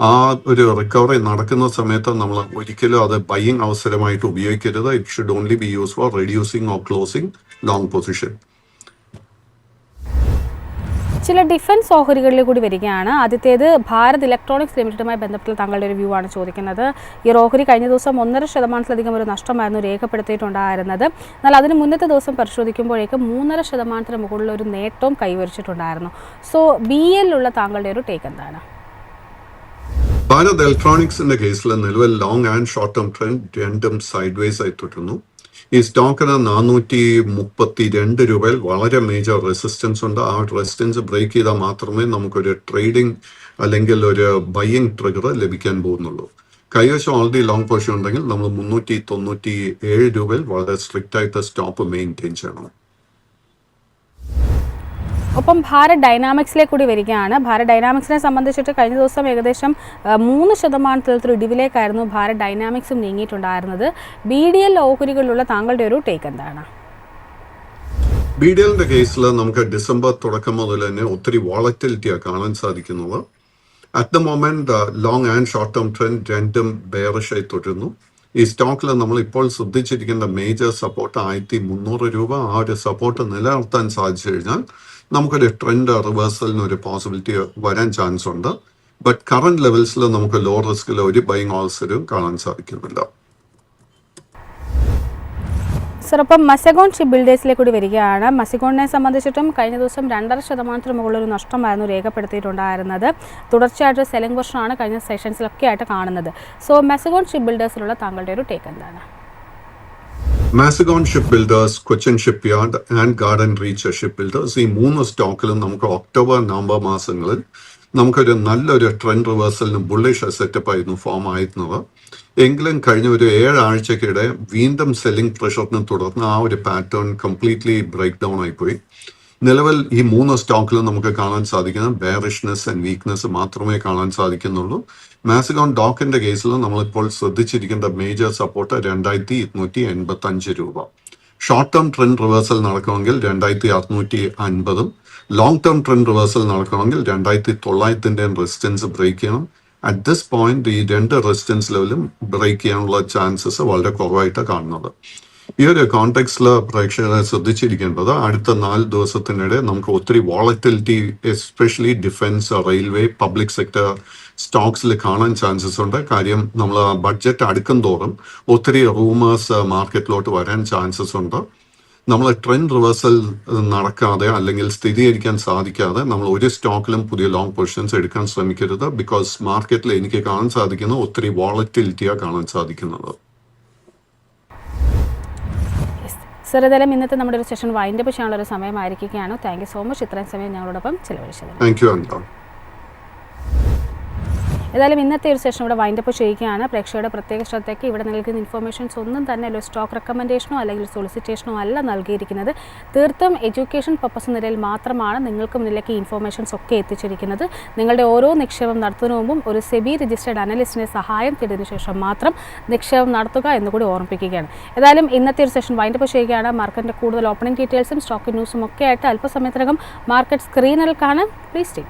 ആ ഒരു റിക്കവറി നടക്കുന്ന സമയത്ത് നമ്മൾ ഒരിക്കലും അത് ബൈയിങ് അവസരമായിട്ട് ഉപയോഗിക്കരുത്. It should only be use for reducing or closing long position ചില ഡിഫൻസ് ഓഹരികളിൽ കൂടി വരികയാണ്. ആദ്യത്തേത് ഭാരത് ഇലക്ട്രോണിക്സ് ലിമിറ്റഡുമായി ബന്ധപ്പെട്ട് താങ്കളുടെ ഒരു വ്യൂ ആണ് ചോദിക്കുന്നത്. ഈ ഓഹരി കഴിഞ്ഞ ദിവസം ഒന്നര ശതമാനത്തിലധികം ഒരു നഷ്ടമായിരുന്നു രേഖപ്പെടുത്തിയിട്ടുണ്ടായിരുന്നത്. എന്നാൽ അതിന് മുന്നത്തെ ദിവസം പരിശോധിക്കുമ്പോഴേക്കും മൂന്നര ശതമാനത്തിന് മുകളിൽ ഒരു നേട്ടവും കൈവരിച്ചിട്ടുണ്ടായിരുന്നു. സോ ബി എല്ലുള്ള താങ്കളുടെ ഒരു ടേക്ക് എന്താണ്? ഭാരത് ഇലക്ട്രോണിക്സിന്റെ കേസിൽ നിലവിൽ long and short term trend രണ്ടും സൈഡ് വേസ് ആയി തുടരുന്നു. ഈ സ്റ്റോക്കിന് നാനൂറ്റി മുപ്പത്തി രണ്ട് രൂപയിൽ വളരെ മേജർ റെസിസ്റ്റൻസ് ഉണ്ട്. ആ റെസിസ്റ്റൻസ് ബ്രേക്ക് ചെയ്താൽ മാത്രമേ നമുക്കൊരു ട്രേഡിംഗ് അല്ലെങ്കിൽ ഒരു ബയ്യിങ് ട്രിഗർ ലഭിക്കാൻ പോകുന്നുള്ളൂ. കൈവശം ഓൾറെഡി ലോങ് പൊസിഷൻ ഉണ്ടെങ്കിൽ നമ്മൾ മുന്നൂറ്റി തൊണ്ണൂറ്റി ഏഴ് രൂപയിൽ വളരെ സ്ട്രിക്റ്റ് ആയിട്ട് സ്റ്റോപ്പ് മെയിന്റെയിൻ ചെയ്യണം. ഒപ്പം ഭാരത് ഡൈനാമിക്സിലേക്ക് കൂടി വരികയാണ്. ഭാരത് ഡൈനാമിക്സിനെ സംബന്ധിച്ചിട്ട് കഴിഞ്ഞ ദിവസം ഏകദേശം മൂന്ന് ശതമാനത്തിലൊരു ഇടിവിലേക്കായിരുന്നു ഭാരത് ഡൈനാമിക്സും നീങ്ങിയിട്ടുണ്ടായിരുന്നത്. ബി ഡി എൽ ഓഹരികളിലുള്ള താങ്കളുടെ ഒരു ടേക്ക് എന്താണ്? ബി ഡി എല്ലിന്റെ കേസിൽ നമുക്ക് ഡിസംബർ തുടക്കം മുതൽ തന്നെ ഒത്തിരി വോളറ്റിലിറ്റിയാണ് കാണാൻ സാധിക്കുന്നത്. At the moment long and short term trend രണ്ടും ബെയറിഷായി തുടരുന്നു. ഈ സ്റ്റോക്കിൽ നമ്മൾ ഇപ്പോൾ ശ്രദ്ധിച്ചിരിക്കേണ്ട മേജർ സപ്പോർട്ട് ആയിരത്തി മുന്നൂറ് രൂപ ആ ഒരു സപ്പോർട്ട് നിലനിർത്താൻ സാധിച്ചു കഴിഞ്ഞാൽ നമുക്കൊരു ട്രെൻഡ് റിവേഴ്സലിന് ഒരു പോസിബിലിറ്റി വരാൻ ചാൻസ് ഉണ്ട്. ബട്ട് കറന്റ് ലെവൽസിൽ നമുക്ക് ലോ റിസ്കിൽ ഒരു ബൈങ് ഓൾസരും കാണാൻ സാധിക്കുന്നില്ല സർ അപ്പം മസഗോൺ ഷിപ്പ് ബിൽഡേഴ്സിലേക്ക് കൂടി വരികയാണ്. മസഗോണിനെ സംബന്ധിച്ചിട്ടും കഴിഞ്ഞ ദിവസം രണ്ടര ശതമാനത്തിന് മുകളിൽ ഒരു നഷ്ടമായിരുന്നു രേഖപ്പെടുത്തിയിട്ടുണ്ടായിരുന്നത്. തുടർച്ചയായിട്ട് സെലിംഗ് വർഷമാണ് കഴിഞ്ഞ സെഷൻസിലൊക്കെ ആയിട്ട് കാണുന്നത്. സോ മെസഗോൺ ഷിപ്പ് ബിൽഡേഴ്സിലുള്ള താങ്കളുടെ ഒരു ടേക്ക് എന്താണ്? Mazagon ship builders Cochin shipyard and Garden Reach ship builders ഈ മൂന്ന് സ്റ്റോക്കിലും നമുക്ക് ഒക്ടോബർ നവംബർ മാസങ്ങളിൽ നമുക്കൊരു നല്ലൊരു ട്രെൻഡ് റിവേഴ്സലിന് ബുള്ളിഷ് സെറ്റപ്പ് ആയിരുന്നു ഫോം ആയിരുന്നത്. എങ്കിലും കഴിഞ്ഞ ഒരു ഏഴാഴ്ചക്കിടെ വീണ്ടും സെല്ലിംഗ് പ്രഷറിനെ തുടർന്ന് ആ ഒരു പാറ്റേൺ കംപ്ലീറ്റ്ലി ബ്രേക്ക് ഡൗൺ ആയിപ്പോയി. നിലവിൽ ഈ മൂന്ന് സ്റ്റോക്കിലും നമുക്ക് കാണാൻ സാധിക്കുന്ന ബെയറിഷ്നെസ് ആൻഡ് വീക്ക്നെസ് മാത്രമേ കാണാൻ സാധിക്കുന്നുള്ളൂ. മാസിഗോൺ ഡോക്കിന്റെ കേസിൽ നമ്മളിപ്പോൾ ശ്രദ്ധിച്ചിരിക്കേണ്ട മേജർ സപ്പോർട്ട് രണ്ടായിരത്തി ഇരുന്നൂറ്റി എൺപത്തി അഞ്ച് രൂപ. ഷോർട്ട് ടേം ട്രെൻഡ് റിവേഴ്സൽ നടക്കുമെങ്കിൽ രണ്ടായിരത്തി അറുന്നൂറ്റി അൻപതും ലോങ് ടേം ട്രെൻഡ് റിവേഴ്സൽ നടക്കുമെങ്കിൽ രണ്ടായിരത്തി തൊള്ളായിരത്തിന്റെയും റെസിസ്റ്റൻസ് ബ്രേക്ക് ചെയ്യണം. അറ്റ് ദിസ് പോയിന്റ് ഈ രണ്ട് റെസിസ്റ്റൻസ് ലെവലും ബ്രേക്ക് ചെയ്യാനുള്ള ചാൻസസ് വളരെ കുറവായിട്ട് കാണുന്നത്. ഈ ഒരു കോണ്ടെക്സ്റ്റിൽ പ്രേക്ഷകരെ ശ്രദ്ധിച്ചിരിക്കേണ്ടത് അടുത്ത നാല് ദിവസത്തിനിടെ നമുക്ക് ഒത്തിരി volatility especially defence railway public sector സ്റ്റോക്സിൽ കാണാൻ ചാൻസസ് ഉണ്ട്. കാര്യം നമ്മൾ ബഡ്ജറ്റ് അടുക്കും തോറും ഒത്തിരി റൂമേഴ്സ് മാർക്കറ്റിലോട്ട് വരാൻ ചാൻസസ് ഉണ്ട്. നമ്മൾ ട്രെൻഡ് റിവേഴ്സൽ നടക്കാതെ അല്ലെങ്കിൽ സ്ഥിരീകരിക്കാൻ സാധിക്കാതെ നമ്മൾ ഒരു സ്റ്റോക്കിലും പുതിയ ലോങ് പൊസിഷൻസ് എടുക്കാൻ ശ്രമിക്കരുത്. ബിക്കോസ് മാർക്കറ്റിൽ എനിക്ക് കാണാൻ സാധിക്കുന്ന ഒത്തിരി വോളറ്റിലിറ്റിയാണ് കാണാൻ സാധിക്കുന്നത്. സർ ഏതായാലും ഇന്നത്തെ നമ്മുടെ ഒരു സെഷൻ വൈൻഡപ്പ് ചെയ്യാനുള്ള ഒരു സമയമായിരിക്കുകയാണ്. Thank you so much. ഇത്രയും സമയം ഞങ്ങളോടൊപ്പം ചിലവഴിച്ചത് താങ്ക് യു ഏതായാലും ഇന്നത്തെ ഒരു സെഷൻ ഇവിടെ വൈൻഡപ്പ് ചെയ്യുകയാണ്. പ്രേക്ഷകരുടെ പ്രത്യേക ശ്രദ്ധയ്ക്ക് ഇവിടെ നൽകുന്ന ഇൻഫർമേഷൻസ് ഒന്നും തന്നെ ഒരു സ്റ്റോക്ക് റെക്കമെൻഡേഷനോ അല്ലെങ്കിൽ സോളിസിറ്റേഷനോ അല്ല നൽകിയിരിക്കുന്നത്. തീർത്തും എഡ്യൂക്കേഷൻ പർപ്പസ് നിലയിൽ മാത്രമാണ് നിങ്ങൾക്ക് മുന്നിലേക്ക് ഇൻഫർമേഷൻസ് ഒക്കെ എത്തിച്ചിരിക്കുന്നത്. നിങ്ങളുടെ ഓരോ നിക്ഷേപം നടത്തുന്നതിന് മുമ്പും ഒരു സെബി രജിസ്റ്റേഡ് അനലിസ്റ്റിന്റെ സഹായം തേടിയതിനു ശേഷം മാത്രം നിക്ഷേപം നടത്തുക എന്നുകൂടി ഓർമ്മിപ്പിക്കുകയാണ്. ഏതായാലും ഇന്നത്തെ ഒരു സെഷൻ വൈൻഡപ്പ് ചെയ്യുകയാണ്. മാർക്കറ്റിന്റെ കൂടുതൽ ഓപ്പണിംഗ് ഡീറ്റെയിൽസും സ്റ്റോക്ക് ന്യൂസും ഒക്കെ ആയിട്ട് അല്പസമയത്തിനകം മാർക്കറ്റ് സ്ക്രീനിൽ കാണാൻ പ്ലീസ് സ്റ്റേ